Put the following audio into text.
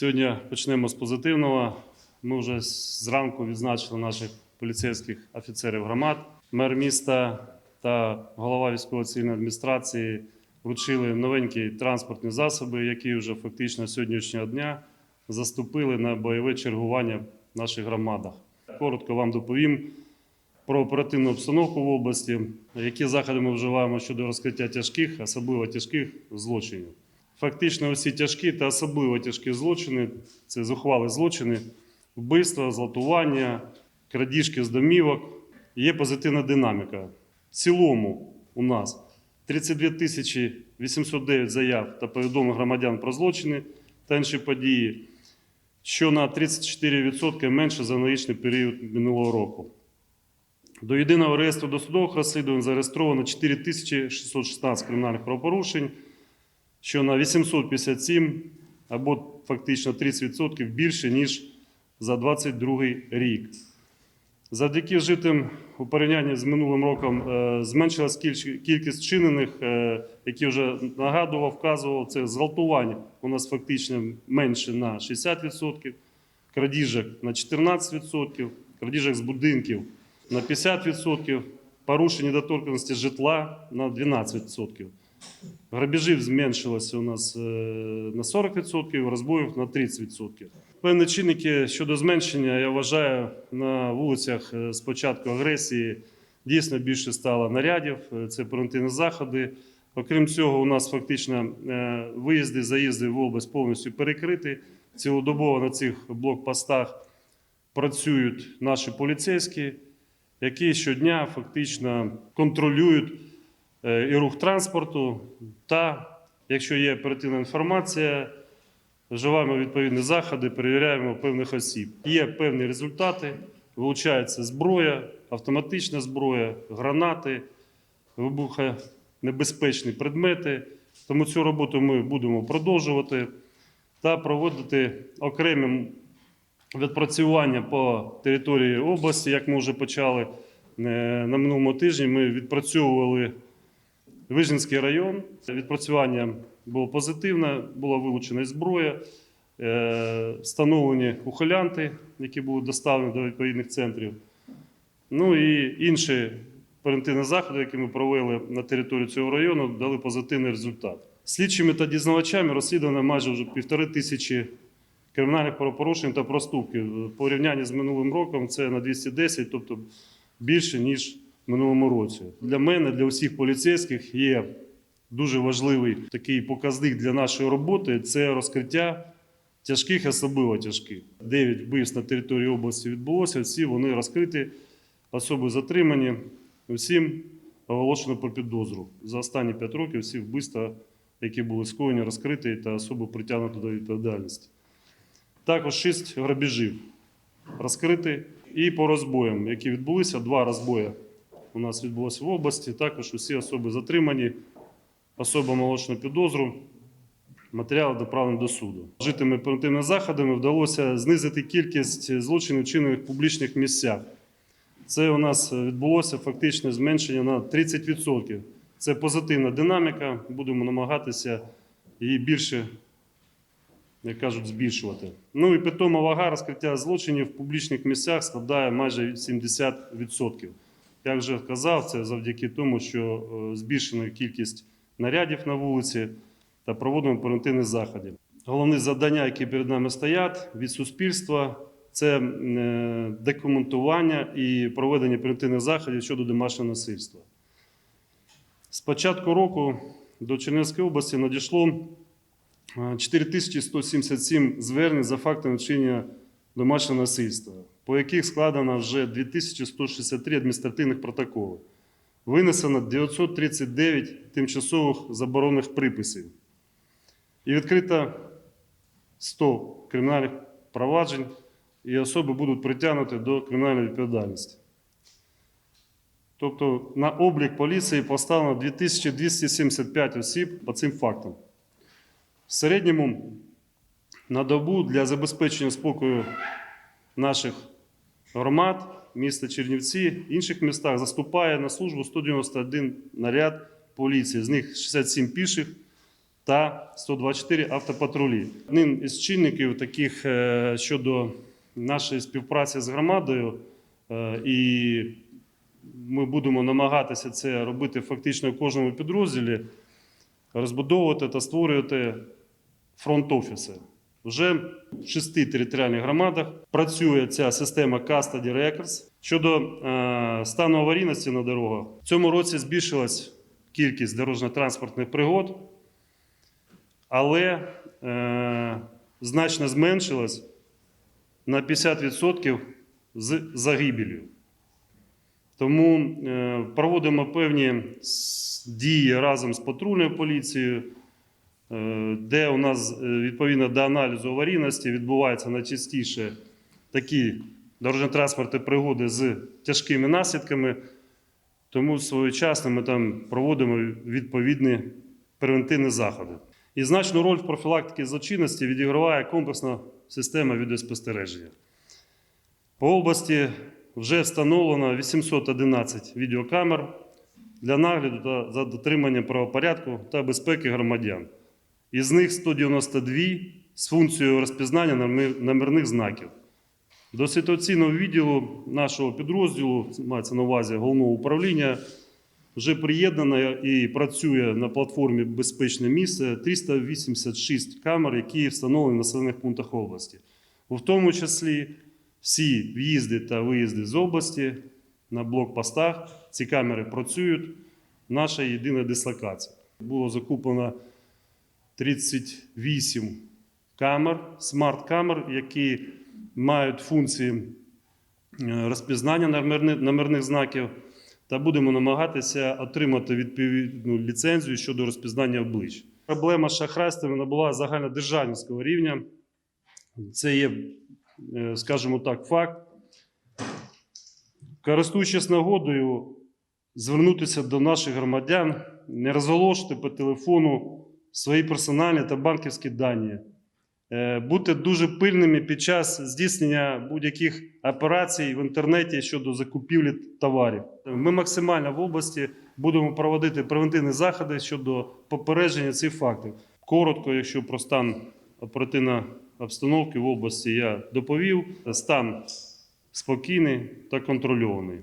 Сьогодні почнемо з позитивного. Ми вже зранку відзначили наших поліцейських офіцерів громад. Мер міста та голова військово-цивільної адміністрації вручили новенькі транспортні засоби, які вже фактично сьогоднішнього дня заступили на бойове чергування в наших громадах. Коротко вам доповім про оперативну обстановку в області, які заходи ми вживаємо щодо розкриття тяжких, особливо тяжких злочинів. Фактично, усі тяжкі та особливо тяжкі злочини це зухвали злочини, вбивства, златування, крадіжки з домівок. Є позитивна динаміка. В цілому у нас 32 тисячі 809 заяв та повідомлень громадян про злочини та інші події, що на 34% менше за аналогічний період минулого року. До єдиного реєстру досудових розслідувань зареєстровано 4616 кримінальних правопорушень, що на 857 або фактично 30% більше, ніж за 2022 рік. Завдяки вжитим у порівнянні з минулим роком е, зменшилась кількість вчинених, е, які вже нагадував, вказував, це зґвалтувань у нас фактично менше на 60%, крадіжок на 14%, крадіжок з будинків на 50%, порушення недоторканності житла на 12%. Грабежів зменшилося у нас е, на 40%, розбоїв на 30%. Певні чинники щодо зменшення, я вважаю, на вулицях е, з початку агресії дійсно більше стало нарядів, е, це превентивні заходи. Окрім цього, у нас фактично е, виїзди, заїзди в область повністю перекриті. Цілодобово на цих блокпостах працюють наші поліцейські, які щодня фактично контролюють е, і рух транспорту. Та, якщо є оперативна інформація, вживаємо відповідні заходи, перевіряємо певних осіб. Є певні результати, вилучається зброя, автоматична зброя, гранати, вибухонебезпечні предмети. Тому цю роботу ми будемо продовжувати та проводити окремі відпрацювання по території області, як ми вже почали е, на минулому тижні. Ми відпрацьовували Вижницький район. Відпрацювання було позитивне, була вилучена зброя, е, встановлені ухилянти, які були доставлені до відповідних центрів. Ну і інші превентивні заходи, які ми провели на території цього району, дали позитивний результат. Слідчими та дізнавачами розслідувано майже вже півтори тисячі кримінальних правопорушень та проступків. В порівнянні з минулим роком це на 210, тобто більше, ніж минулому році. Для мене, для усіх поліцейських є дуже важливий такий показник для нашої роботи це розкриття тяжких, особливо тяжких. Дев'ять вбивств на території області відбулося. Всі вони розкриті, особи затримані. Усім оголошено про підозру. За останні п'ять років всі вбивства, які були скоєні, розкриті та особи притягнуто до відповідальності. Також шість грабежів розкриті. І по розбоям, які відбулися, два розбої у нас відбулося в області. Також усі особи затримані, особа молочну підозру, матеріали доправлені до суду. Житими превентивними заходами вдалося знизити кількість злочинів, вчинених в публічних місцях. Це у нас відбулося фактично зменшення на 30%. Це позитивна динаміка. Будемо намагатися її більше, як кажуть, збільшувати. Ну і питома вага розкриття злочинів в публічних місцях складає майже 70%. Як вже казав, це завдяки тому, що е, збільшена кількість нарядів на вулиці та проводимо превентивні заходи. Головні завдання, які перед нами стоять від суспільства, це е, документування і проведення превентивних заходів щодо домашнього насильства. З початку року до Чернівської області надійшло е, 4177 звернень за фактами вчинення домашнього насильства, по яких складено вже 2163 адміністративних протоколи. Винесено 939 тимчасових заборонених приписів. І відкрито 100 кримінальних проваджень, і особи будуть притягнуті до кримінальної відповідальності. Тобто на облік поліції поставлено 2275 осіб по цим фактам. В середньому на добу для забезпечення спокою наших громад, міста Чернівці, інших містах заступає на службу 191 наряд поліції, з них 67 піших та 124 автопатрулі. Одним із чинників таких е, щодо нашої співпраці з громадою, е, і ми будемо намагатися це робити фактично в кожному підрозділі, розбудовувати та створювати фронт-офіси. Вже в шести територіальних громадах працює ця система Custody Records. Щодо е, стану аварійності на дорогах, в цьому році збільшилась кількість дорожньо-транспортних пригод, але е, значно зменшилась на 50% з загибелью. Тому е, проводимо певні дії разом з патрульною поліцією, де у нас е, відповідно до аналізу аварійності відбуваються найчастіше такі дорожньо-транспортні пригоди з тяжкими наслідками. Тому своєчасно ми там проводимо відповідні превентивні заходи. І значну роль в профілактиці злочинності відіграває комплексна система відеоспостереження. По області вже встановлено 811 відеокамер для нагляду та за дотриманням правопорядку та безпеки громадян. Із них 192 з функцією розпізнання номерних знаків. До ситуаційного відділу нашого підрозділу, мається на увазі головного управління, вже приєднано і працює на платформі Безпечне місце 386 камер, які встановлені в населених пунктах області. У тому числі всі в'їзди та виїзди з області на блокпостах. Ці камери працюють. Наша єдина дислокація. Було закуплено 38 камер, смарт-камер, які мають функції е, розпізнання номерних знаків, та будемо намагатися отримати відповідну ліцензію щодо розпізнання облич. Проблема з шахрайствами набула загальнодержавницького рівня. Це є, е, скажімо так, факт. Користуючись нагодою, звернутися до наших громадян, не розголошувати по телефону свої персональні та банківські дані. Е, Бути дуже пильними під час здійснення будь-яких операцій в інтернеті щодо закупівлі товарів. Ми максимально в області будемо проводити превентивні заходи щодо попередження цих фактів. Коротко, якщо про стан оперативної обстановки в області я доповів, стан спокійний та контрольований.